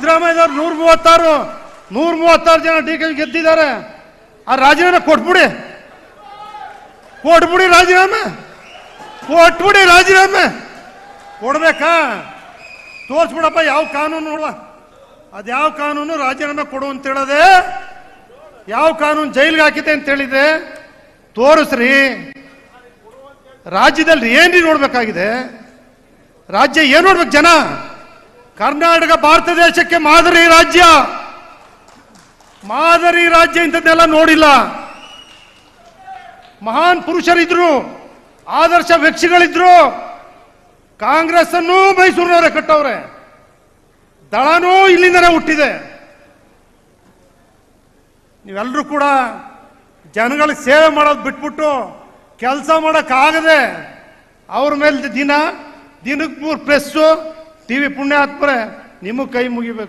ಸಿದ್ದರಾಮಯ್ಯದವ್ರು ನೂರ ಮೂವತ್ತಾರು ನೂರ ಮೂವತ್ತಾರು ಜನ ಡಿ ಕೆ ಗೆದ್ದಿದ್ದಾರೆ. ಆ ರಾಜೀನಾಮೆ ಕೊಟ್ಬಿಡಿ. ಕೊಟ್ಬಿಡಿ ರಾಜೀನಾಮೆ. ಕೊಟ್ಬಿಡಿ ರಾಜೀನಾಮೆ. ಕೊಡ್ಬೇಕಾ? ತೋರ್ಸ್ಬಿಡಪ್ಪ, ಯಾವ ಕಾನೂನು ನೋಡುವ. ಅದ್ಯಾವ ಕಾನೂನು? ರಾಜೀನಾಮೆ ಕೊಡು ಅಂತ ಹೇಳದೆ, ಯಾವ ಕಾನೂನು ಜೈಲ್ಗೆ ಹಾಕಿದೆ ಅಂತ ಹೇಳಿದೆ ತೋರಿಸ್ರಿ. ರಾಜ್ಯದಲ್ಲಿ ಏನ್ರಿ ನೋಡ್ಬೇಕಾಗಿದೆ? ರಾಜ್ಯ ಏನ್ ನೋಡ್ಬೇಕು ಜನ? ಕರ್ನಾಟಕ, ಭಾರತ ದೇಶಕ್ಕೆ ಮಾದರಿ ರಾಜ್ಯ. ಮಾದರಿ ರಾಜ್ಯ ಇಂಥದ್ದೆಲ್ಲ ನೋಡಿಲ್ಲ. ಮಹಾನ್ ಪುರುಷರಿದ್ರು, ಆದರ್ಶ ವ್ಯಕ್ತಿಗಳಿದ್ರು. ಕಾಂಗ್ರೆಸ್ ಅನ್ನು ಮೈಸೂರಿನವರೇ ಕಟ್ಟವ್ರೆ. ದಳನೂ ಇಲ್ಲಿಂದನೇ ಹುಟ್ಟಿದೆ. ನೀವೆಲ್ಲರೂ ಕೂಡ ಜನಗಳಿಗೆ ಸೇವೆ ಮಾಡೋದು ಬಿಟ್ಬಿಟ್ಟು ಕೆಲಸ ಮಾಡೋಕ್ಕಾಗದೆ ಅವ್ರ ಮೇಲೆ ದಿನ, ದಿನಕ್ಕೆ ಮೂರು ಪ್ರೆಸ್ಸು ಟಿ ವಿ ಪುಣ್ಯಾತ್ಮರೆ ನಿಮಗೆ ಕೈ ಮುಗಿಬೇಕು.